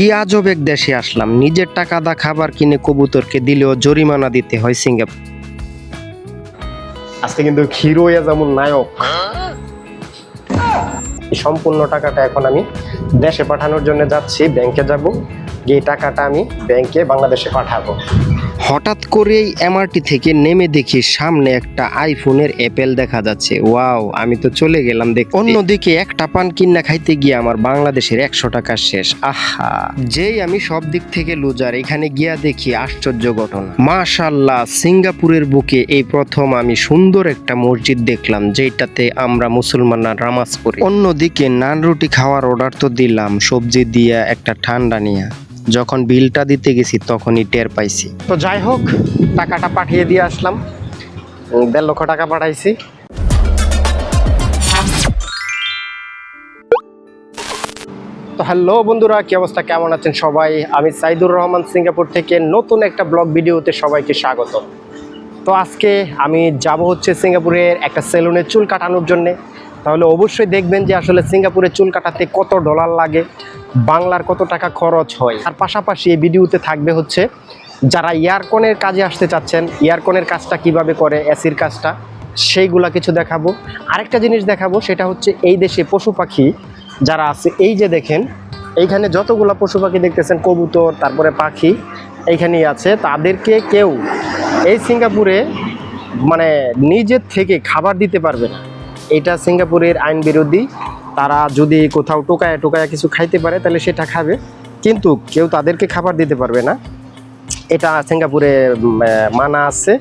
কি আজব এক দেশে আসলাম। নিজের টাকা দা খাবার কিনে কবুতরকে দিলেও জরিমানা দিতে হয় সিঙ্গাপুর। আজকে কিন্তু হিরো যেমন নায়ক। সম্পূর্ণ টাকাটা এখন আমি দেশে পাঠানোর জন্য যাচ্ছি, ব্যাংকে যাব। গিয়ে টাকাটা আমি ব্যাংকে বাংলাদেশে পাঠাবো। হঠাৎ করেই এমআরটি থেকে নেমে দেখি সামনে একটা আইফোনের অ্যাপেল দেখা যাচ্ছে। ওয়াও, আমি তো চলে গেলাম দেখ অন্যদিকে একটা পান কিন্না খাইতে গিয়ে আমার বাংলাদেশের একশো টাকা শেষ। আহা, যেই আমি সব দিক থেকে লুজার, এখানে গিয়া দেখি আশ্চর্য ঘটনা। মাশাল্লাহ সিঙ্গাপুরের বুকে এই প্রথম আমি সুন্দর একটা মসজিদ দেখলাম যেটাতে আমরা মুসলমানরা নামাজ পড়ি। অন্যদিকে নান রুটি খাওয়ার অর্ডার তো দিলাম, সবজি দিয়া একটা ঠান্ডা নিয়া। যখন বিলটা দিতে গেছি, তখনই টের পাইছি। তো যাই হোক, টাকাটা পাঠিয়ে দিয়ে আসলাম। দেড় লক্ষ টাকা পাঠাইছি। তো হ্যালো বন্ধুরা, কি অবস্থা? কেমন আছেন সবাই? আমি সাইদুর রহমান, সিঙ্গাপুর থেকে নতুন একটা ব্লগ ভিডিওতে সবাইকে স্বাগত। তো আজকে আমি যাব হচ্ছে সিঙ্গাপুরের একটা সেলুনে চুল কাটানোর জন্যে। তাহলে অবশ্যই দেখবেন যে আসলে সিঙ্গাপুরে চুল কাটাতে কত ডলার লাগে, বাংলার কত টাকা খরচ হয়। আর পাশাপাশি এই ভিডিওতে থাকবে হচ্ছে, যারা ইয়ারকনের কাজে আসতে চাচ্ছেন, ইয়ারকনের কাজটা কীভাবে করে এসির কাজটা, সেইগুলা কিছু দেখাবো। আরেকটা জিনিস দেখাবো, সেটা হচ্ছে এই দেশে পশু পাখি যারা আছে, এই যে দেখেন, এইখানে যতগুলা পশু পাখি দেখতেছেন, কবুতর, তারপরে পাখি এইখানেই আছে, তাদেরকে কেউ এই সিঙ্গাপুরে মানে নিজের থেকে খাবার দিতে পারবে না। এটা সিঙ্গাপুরের আইন বিরোধী। তারা যদি কোথাও টোকায় টোকায় কিছু খাইতে পারে, তাহলে সেটা খাবে। কিন্তু কেউ তাদেরকে খাবার দিতে পারবে না। এটা সিঙ্গাপুরে মানা আছে।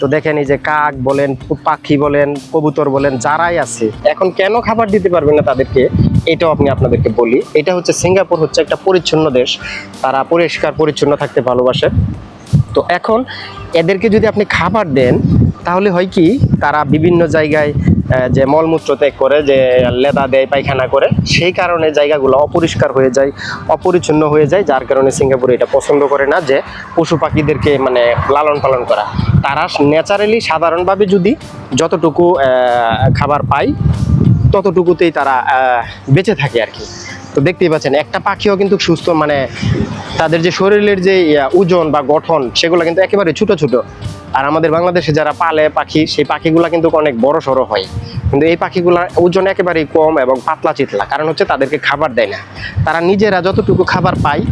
তো দেখেন এই যে কাক বলেন, পাখি বলেন, কবুতর বলেন, যারাই আছে, এখন কেন খাবার দিতে পারবে না তাদেরকে? এটাও আপনি আপনাদেরকে বলি। এটা হচ্ছে সিঙ্গাপুর হচ্ছে একটা পরিচ্ছন্ন দেশ। তারা পরিষ্কার, পরিচ্ছন্ন থাকতে ভালোবাসে। তো এখন এদেরকে যদি আপনি খাবার দেন, তাহলে হয় কি, তারা বিভিন্ন জায়গায় যে মলমূত্র ত্যাগ করে, যে লেদা দেয়, পায়খানা করে, সেই কারণে জায়গাগুলো অপরিষ্কার হয়ে যায়, অপরিচ্ছন্ন হয়ে যায়, যার কারণে সিঙ্গাপুর এটা পছন্দ করে না যে পশু পাখিদেরকে মানে লালন পালন করা। তারা ন্যাচারালি সাধারণভাবে যদি যতটুকু খাবার পায়, ততটুকুতেই তারা বেঁচে থাকে আর কি। তো দেখতেই পাচ্ছেন, একটা পাখিও কিন্তু সুস্থ মানে তাদের যে শরীরের যে ওজন বা গঠন, সেগুলো কিন্তু একেবারে ছোট ছোট। আর আমাদের বাংলাদেশে যারা পালে পাখি, সেই পাখিগুলো কিন্তু অনেক বড় সড়ো হয়। কিন্তু এই পাখিগুলোর ওজন একেবারেই কম এবং পাতলা চিতলা, কারণ হচ্ছে তাদেরকে খাবার দেয় না। তারা নিজেরা যতটুকু খাবার পায়,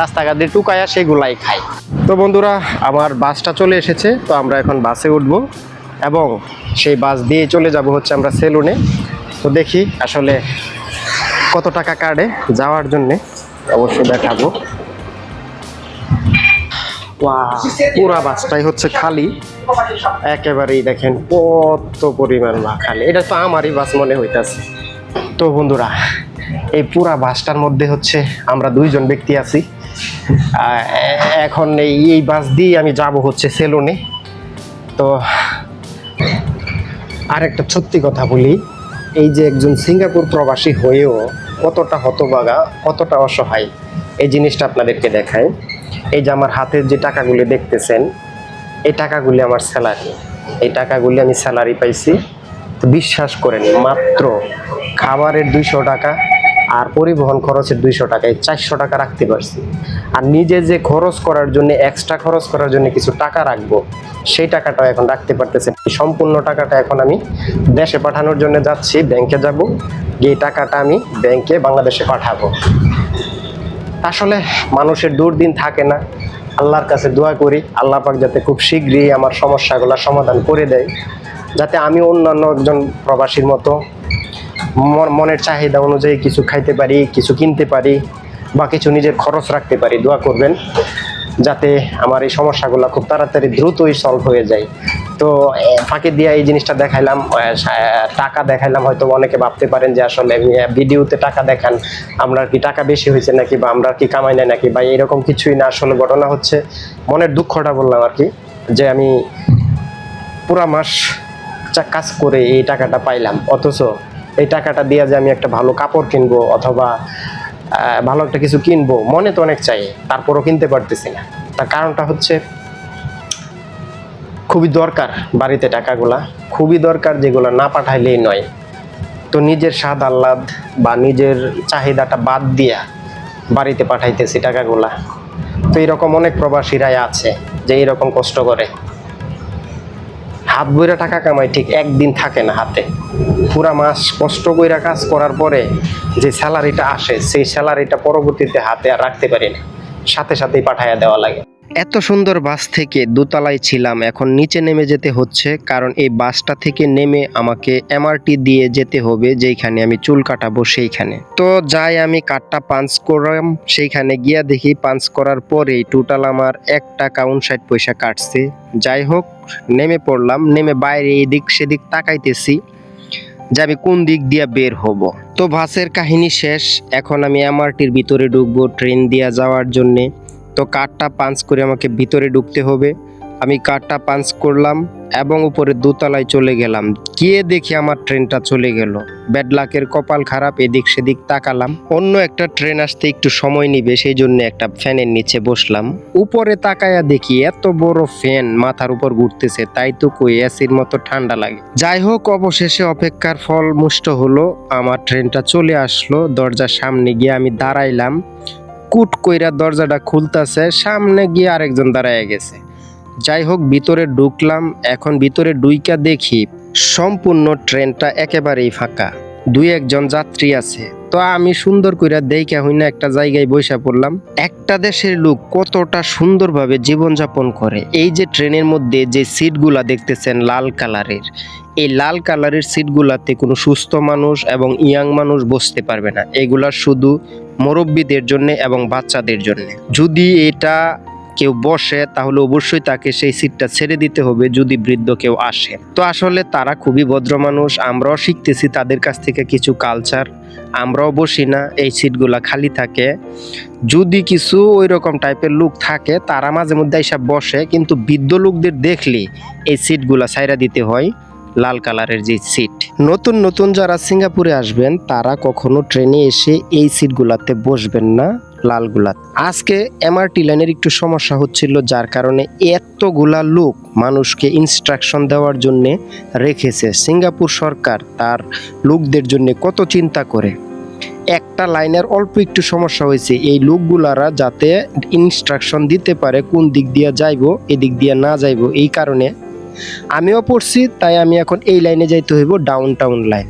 রাস্তাঘাটে টুকায়া সেগুলাই খায়। তো বন্ধুরা, আমার বাসটা চলে এসেছে, তো আমরা এখন বাসে উঠব এবং সেই বাস দিয়ে চলে যাব হচ্ছে আমরা সেলুনে। তো দেখি আসলে কত টাকা কাটে যাওয়ার জন্যে? অবশ্যই দেখাবো। পুরা বাসটাই হচ্ছে খালি। একেবারেই দেখেন কত পরিমাণ বা খালি। এটা তো আমারই বাস মনে হইতাছে। তো বন্ধুরা, এই পুরা বাসটার মধ্যে হচ্ছে আমরা দুইজন ব্যক্তি আছি। এখন এই এই বাস দিয়ে আমি যাব হচ্ছে সেলুনে। তো আরেকটা সত্যি কথা বলি, এই যে একজন সিঙ্গাপুর প্রবাসী হয়েও কতটা হতবাগা কতটা অসহায়, এই জিনিসটা আপনাদেরকে দেখাই। এই যে আমার হাতের যে টাকাগুলি দেখতেছেন, এই টাকাগুলি আমার স্যালারি এই টাকাগুলি আমি স্যালারি পাইছি, তো বিশ্বাস করেন, মাত্র খাবারের দুইশো টাকা আর পরিবহন খরচের দুইশো টাকায় চারশো টাকা রাখতে পারছি। আর নিজে যে খরচ করার জন্য এক্সট্রা খরচ করার জন্য কিছু টাকা রাখব, সেই টাকাটা এখন রাখতে পারতেছে। সম্পূর্ণ টাকাটা এখন আমি দেশে পাঠানোর জন্য যাচ্ছি, ব্যাংকে যাব, গিয়ে টাকাটা আমি ব্যাংকে বাংলাদেশে পাঠাবো। আসলে মানুষের দুর্দিন থাকে না। আল্লাহর কাছে দোয়া করি, আল্লাহ পাক যাতে খুব শীঘ্রই আমার সমস্যাগুলো সমাধান করে দেয়, যাতে আমি অন্যান্য একজন প্রবাসীর মতো মনের চাহিদা অনুযায়ী কিছু খাইতে পারি, কিছু কিনতে পারি বা কিছু নিজের খরচ রাখতে পারি, দোয়া করবেন যাতে আমার এই সমস্যাগুলো খুব তাড়াতাড়ি দ্রুতই সলভ হয়ে যায়। তো ফাঁকে দিয়ে এই জিনিসটা দেখাইলাম টাকা দেখাইলাম, হয়তো অনেকে ভাবতে পারেন যে আসলে ভিডিওতে টাকা দেখান, আমরা কি টাকা বেশি হয়েছে নাকি বা আমরা কি কামাই নাই নাকি বা এরকম কিছুই না, আসলে ঘটনা হচ্ছে, মনের দুঃখটা বললাম আর কি, যে আমি পুরা মাস কাজ করে এই টাকাটা পাইলাম, অথচ এই টাকাটা দিয়ে যে আমি একটা ভালো কাপড় কিনবো অথবা ভালো একটা কিছু কিনবো, মনে তো অনেক চাই, তারপরও কিনতে পারতেছি না। তার কারণটা হচ্ছে, খুবই দরকার বাড়িতে টাকাগুলা, খুবই দরকার যেগুলো না পাঠাইলেই নয়। তো নিজের স্বাদ আহ্লাদ বা নিজের চাহিদাটা বাদ দিয়া বাড়িতে পাঠাইতেছি টাকাগুলা। তো এরকম অনেক প্রবাসীরাই আছে যে এরকম কষ্ট করে। হাত বইরা টাকা কামাই ঠিক একদিন থাকে না হাতে। পুরা মাস কষ্ট কইরা কাজ করার পরে যে স্যালারিটা আসে, সেই স্যালারিটা পরবর্তীতে হাতে আর রাখতে পারি না। সাথে সাথেই পাঠাইয়া দেওয়া লাগে। এত সুন্দর বাস থেকে দোতলায় ছিলাম, এখন নিচে নেমে যেতে হচ্ছে, কারণ এই বাসটা থেকে নেমে আমাকে এমআরটি দিয়ে যেতে হবে, যেইখানে আমি চুল কাটাবো সেইখানে। তো যাই, আমি কাঠটা পাঞ্চ করলাম, সেইখানে গিয়া দেখি পাঞ্চ করার পরেই টোটাল আমার এক টাকা উনষাট পয়সা কাটছে। যাই হোক, নেমে পড়লাম, নেমে বাইরে এদিক সেদিক তাকাইতেছি, যে আমি কোন দিক দিয়ে বের হব। তো বাসের কাহিনী শেষ, এখন আমি এমআরটির ভিতরে ঢুকবো, ট্রেন দিয়ে যাওয়ার জন্যে। তো কার্ডটা পাঞ্চ করে আমাকে ভিতরে ঢুকতে হবে। আমি কার্ডটা পাঞ্চ করলাম এবং উপরে দোতলায় চলে গেলাম। গিয়ে দেখি আমার ট্রেনটা চলে গেল। ব্যাড লাকের কপাল খারাপ, এদিক সেদিক তাকালাম। অন্য একটা ট্রেন আসতে একটু সময় নিবে, সেই জন্য একটা ফ্যানের নিচে বসলাম। উপরে তাকায়া দেখি এত বড় ফ্যান মাথার উপর ঘুরতেছে, তাই তো কই এসির মতো ঠান্ডা লাগে। যাই হোক, অবশেষে অপেক্ষার ফল মুষ্ট হলো, আমার ট্রেনটা চলে আসলো, দরজার সামনে গিয়ে আমি দাঁড়াইলাম। কুট কইরা দরজাটা খুলতাছে, সামনে গিয়ে আরেকজন দাঁড়ায় গেছে। যাই হোক, ভিতরে ঢুকলাম, এখন ভিতরে ডুইকা দেখি সম্পূর্ণ ট্রেনটা একেবারেই ফাঁকা। দুই একজন যাত্রী আছে। তো আমি সুন্দর কইরা দেখা হই না একটা জায়গায় বৈশা পড়লাম। একটা দেশের লোক কতটা সুন্দরভাবে জীবনযাপন করে। এই যে ট্রেনের মধ্যে যে সিটগুলা দেখতেছেন লাল কালারের এই লাল কালারের সিটগুলাতে কোনো সুস্থ মানুষ এবং ইয়াং মানুষ বসতে পারবে না। এগুলা শুধু মুরব্বীদের জন্য এবং বাচ্চাদের জন্য। যদি এটা কেউ বসে, তাহলে অবশ্যই তাকে সেই সিটটা ছেড়ে দিতে হবে যদি বৃদ্ধ কেউ আসে। তো আসলে তারা খুবই ভদ্র মানুষ, আমরাও শিখতেছি তাদের কাছ থেকে কিছু কালচার আমরাও বসি না, এই সিটগুলা খালি থাকে। যদি কিছু ওই রকম টাইপের লোক থাকে, তারা মাঝে মধ্যে এসব বসে, কিন্তু বৃদ্ধ লোকদের দেখলে এই সিটগুলা ছাইরা দিতে হয়। লাল কালারের যে সিট নতুন নতুন যারা সিঙ্গাপুরে আসবেন, তারা কখনো ট্রেনে এসে এই সিটগুলাতে বসবেন না, লালগুলা। আজকে এমআরটি লাইনের একটু সমস্যা হচ্ছিল, যার কারণে এতগুলা লোক মানুষকে ইনস্ট্রাকশন দেওয়ার জন্য রেখেছে। সিঙ্গাপুর সরকার তার লোকদের জন্য কত চিন্তা করে? একটা লাইনের অল্প একটু সমস্যা হয়েছে, এই লোকগুলারা যাতে ইনস্ট্রাকশন দিতে পারে, কোন দিক দিয়ে যাইব, এদিক দিয়ে না যাইবো, এই কারণে আমিও পড়ছি, তাই আমি এখন এই লাইনে যাইতে হইব ডাউন টাউন লাইন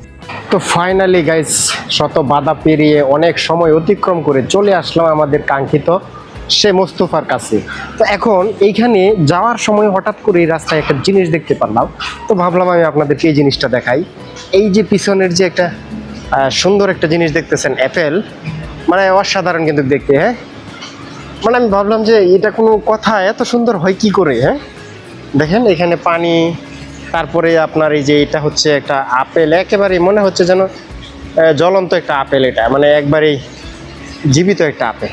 তো ফাইনালি গাইস শত বাধা পেরিয়ে অনেক সময় অতিক্রম করে চলে আসলাম আমাদের কাঙ্ক্ষিত সে মোস্তফার কাছে। তো এখন এইখানে যাওয়ার সময় হঠাৎ করে এই রাস্তায় একটা জিনিস দেখতে পারলাম। তো ভাবলাম আমি আপনাদেরকে এই জিনিসটা দেখাই। এই যে পিছনের যে একটা সুন্দর একটা জিনিস দেখতেছেন অ্যাপেল মানে অসাধারণ কিন্তু দেখতে হ্যাঁ? মানে আমি ভাবলাম যে এটা কোনো কথা, এত সুন্দর হয় কি করে হ্যাঁ? দেখেন, এখানে পানি, তারপরে আপনার এই যে এটা হচ্ছে একটা আপেল, একেবারেই মনে হচ্ছে যেন জ্বলন্ত একটা আপেল এটা মানে একবারেই জীবিত একটা আপেল।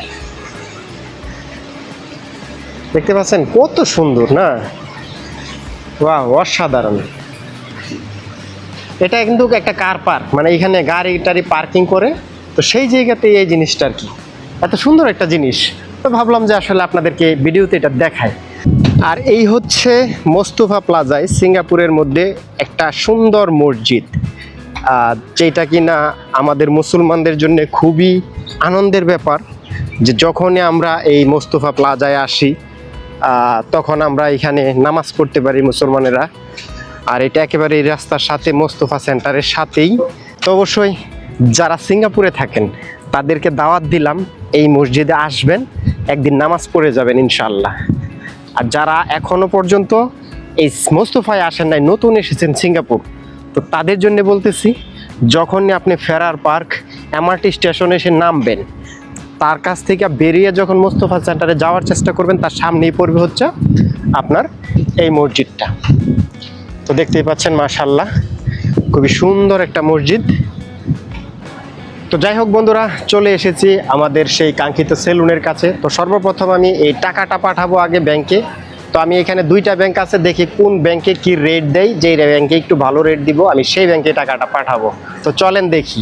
দেখতে পাচ্ছেন, কত সুন্দর, না? বাহ অসাধারণ। এটা কিন্তু একটা কার পার্ক মানে এখানে গাড়ি টাড়ি পার্কিং করে, তো সেই জায়গাতে এই জিনিসটা আর কি। এত সুন্দর একটা জিনিস। তো ভাবলাম যে আসলে আপনাদেরকে ভিডিওতে এটা দেখায় আর এই হচ্ছে মোস্তফা প্লাজায় সিঙ্গাপুরের মধ্যে একটা সুন্দর মসজিদ যেটা কিনা আমাদের মুসলমানদের জন্য খুবই আনন্দের ব্যাপার, যে যখনই আমরা এই মোস্তফা প্লাজায় আসি তখন আমরা এখানে নামাজ পড়তে পারি মুসলমানেরা। আর এটা একেবারে এই রাস্তার সাথে মোস্তফা সেন্টারের সাথেই। তো অবশ্যই যারা সিঙ্গাপুরে থাকেন, তাদেরকে দাওয়াত দিলাম, এই মসজিদে আসবেন, একদিন নামাজ পড়ে যাবেন ইনশাল্লাহ আর যারা এখনও পর্যন্ত এই মোস্তফায় আসেন নাই, নতুন এসেছেন সিঙ্গাপুর, তো তাদের জন্য বলতেছি, যখনই আপনি ফেরার পার্ক, এমআরটি স্টেশনে এসে নামবেন, তার কাছ থেকে বেরিয়ে যখন মোস্তফা সেন্টারে যাওয়ার চেষ্টা করবেন, তার সামনেই পড়বে হচ্ছে আপনার এই মসজিদটা। তো দেখতেই পাচ্ছেন মাশাল্লাহ খুবই সুন্দর একটা মসজিদ। তো যাই হোক বন্ধুরা, চলে এসেছি আমাদের সেই কাঙ্ক্ষিত সেলুনের কাছে। তো সর্বপ্রথম আমি এই টাকাটা পাঠাবো আগে ব্যাংকে। তো আমি এখানে দুইটা ব্যাংক আছে, দেখি কোন ব্যাংকে কি রেট দেয় যেই ব্যাংকে একটু ভালো রেট দিব, আমি সেই ব্যাংকে টাকাটা পাঠাবো। তো চলেন দেখি।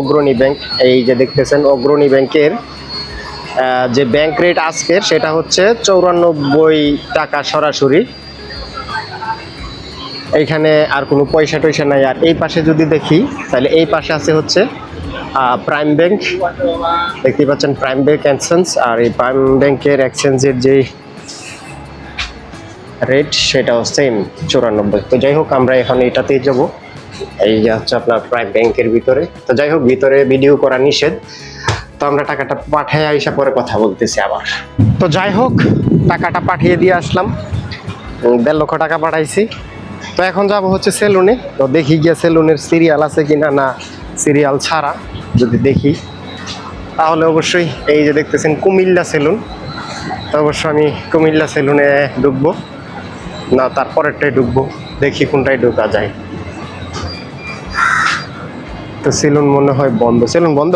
অগ্রণী ব্যাংক, এই যে দেখতেছেন, অগ্রণী ব্যাংকের যে ব্যাংক রেট আজকের, সেটা হচ্ছে চৌরানব্বই টাকা সরাসরি। এইখানে আর কোনো পয়সা টয়সা নাই। আর এই পাশে যদি দেখি, তাহলে এই পাশে আছে হচ্ছে প্রাইম ব্যাংক দেখতে পাচ্ছেন প্রাইম ব্যাংক এক্সচেঞ্জ আর এই প্রাইম ব্যাংকের এক্সচেঞ্জের যে রেট সেটাও সেম চুরানব্বই। তো যাই হোক, আমরা এখন এটাতেই যাব। এই যে হচ্ছে আপনার প্রাইম ব্যাংকের ভিতরে। তো যাই হোক, ভিতরে ভিডিও করা নিষেধ। তো আমরা টাকাটা পাঠিয়ে আইসা পরে কথা বলতেছি আবার। তো যাই হোক, টাকাটা পাঠিয়ে দিয়ে আসলাম। দেড় লক্ষ টাকা পাঠাইছি। তো এখন যাব হচ্ছে সেলুনে। তো দেখি গিয়ে সেলুনের সিরিয়াল আছে কিনা না না সিরিয়াল ছাড়া, যদি দেখি। তাহলে অবশ্যই এই যে দেখতেছেন কুমিল্লা সেলুন। তো অবশ্যই আমি কুমিল্লা সেলুনে ঢুকবো। না, তারপরেরটাই ঢুকবো। দেখি কোনটায় ঢোকা যায়। তো সেলুন মনে হয় বন্ধ। সেলুন বন্ধ?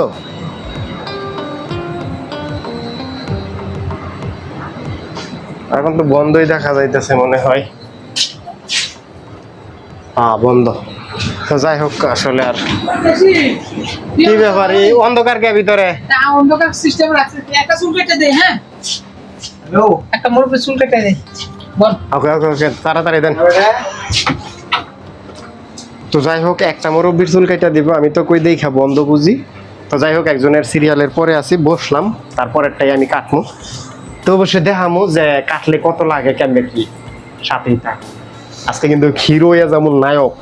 এখন তো বন্ধই দেখা যাইতেছে মনে হয়। হ্যাঁ বন্ধ। তো যাই হোক আসলে আর কি ব্যাপার এই অন্ধকার কে ভিতরে? অন্ধকার সিস্টেম রাখছে। একটা চুল কেটে দে হ্যাঁ? হ্যালো একটা মুরব্বী চুল কেটে দে। বল। ওকে ওকে ওকে তাড়াতাড়ি দেন। তো যাই হোক একটা মুরব্বির চুল কেটে দিব। আমি তো কই দেখা বন্ধ বুঝি। তো যাই হোক একজনের সিরিয়ালের পরে আছি বসলাম। তারপরেরটাই আমি কাটমু। তো অবশ্যই দেখামু যে কাটলে কত লাগে কেমনে কি সাথেই থাক আজকে কিন্তু হিরো যেমন নায়ক।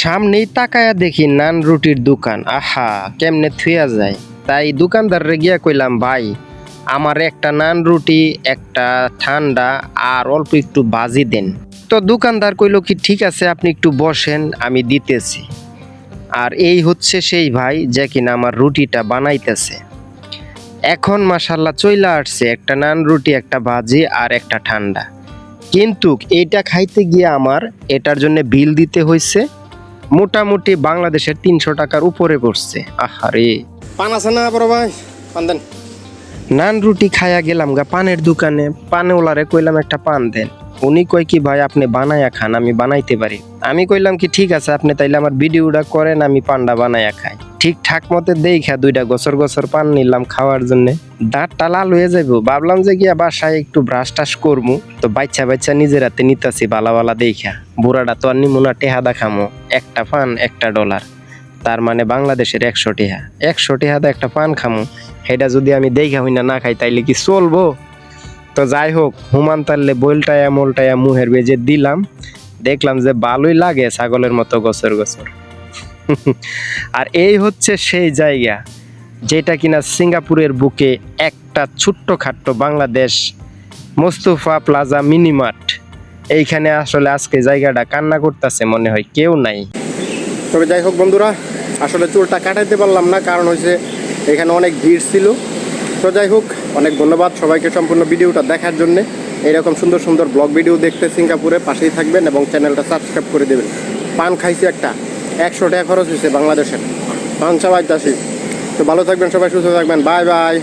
সামনেই তাকায়া দেখি নান রুটির দোকান। আহা, কেমনে থুয়া যায়? তাই দোকানদাররে গিয়া কইলাম, ভাই, আমার একটা নান রুটি, একটা ঠান্ডা, আর অল্প একটু বাজি দেন। তো দোকানদার কইলো কি, ঠিক আছে, আপনি একটু বসেন, আমি দিতেছি। আর এই হচ্ছে সেই ভাই যে কিনা আমার রুটিটা বানাইতেছে। এখন মাসাল্লাহ চইলা আসছে, একটা নান রুটি, একটা ভাজি আর একটা ঠান্ডা। কিন্তু এটা খাইতে গিয়ে আমার এটার জন্য বিল দিতে হয়েছে মোটামুটি বাংলাদেশের তিনশো টাকার উপরে পড়ছে আহারে। পান আছে না বড় ভাই? পান দেন। নান রুটি খাইয়া গেলাম গা পানের দোকানে পানে ওলারে কইলাম একটা পান দেন। উনি কয় কি, ভাই, আপনি বানায়া খান, আমি বানাইতে পারি। আমি কইলাম কি, ঠিক আছে, আপনি তাইলে আমার ভিডিওটা করেন, আমি পান্ডা বানায়া খাই। ঠিকঠাক মতো দেখা দুইটা গছর গছর পান নিলাম খাওয়ার জন্য। দাঁতটা লাল হয়ে যাইব। ভাবলাম যে গিয়া বাসায় একটু ব্রাশ টাশ করব তো বাচ্চা বাচ্চা নিজের হাতে নিতাছি বালা বালা দেখা বুড়াটা তো আর নিমুনা টেহা দেখামো। একটা পান, একটা ডলার তার মানে বাংলাদেশের একশো টেহা। একশো টেহাতে একটা পান খামো। সেটা যদি আমি দেখা হই না না খাই, তাইলে কি চলবো? তো যাই হোক হুমান তাল্লে বইলটায়া, মোলটায়া মুহের বেজে দিলাম। দেখলাম যে ভালোই লাগে ছাগলের মতো গছর গছর। আর এই হচ্ছে সেই জায়গা, যেটা কিনা সিঙ্গাপুরের বুকে একটা ছোট্ট খাট্ট বাংলাদেশ, মোস্তফা প্লাজা মিনিমার্ট এইখানে আসলে আজকে জায়গাটা কান্না করতেছে মনে হয়, কেউ নাই। তবে যাই হোক বন্ধুরা, আসলে চুলটা কাটাইতে পারলাম না, কারণ হচ্ছে এখানে অনেক ভিড় ছিল। তো যাই হোক, অনেক ধন্যবাদ সবাইকে সম্পূর্ণ ভিডিওটা দেখার জন্য। এইরকম সুন্দর সুন্দর ব্লগ ভিডিও দেখতে সিঙ্গাপুরে পাশেই থাকবেন এবং চ্যানেলটা সাবস্ক্রাইব করে দেবেন। পান খাইছি একটা, একশো টাকা খরচ হয়েছে বাংলাদেশের। পান আসি তো ভালো থাকবেন সবাই, সুস্থ থাকবেন। Bye bye.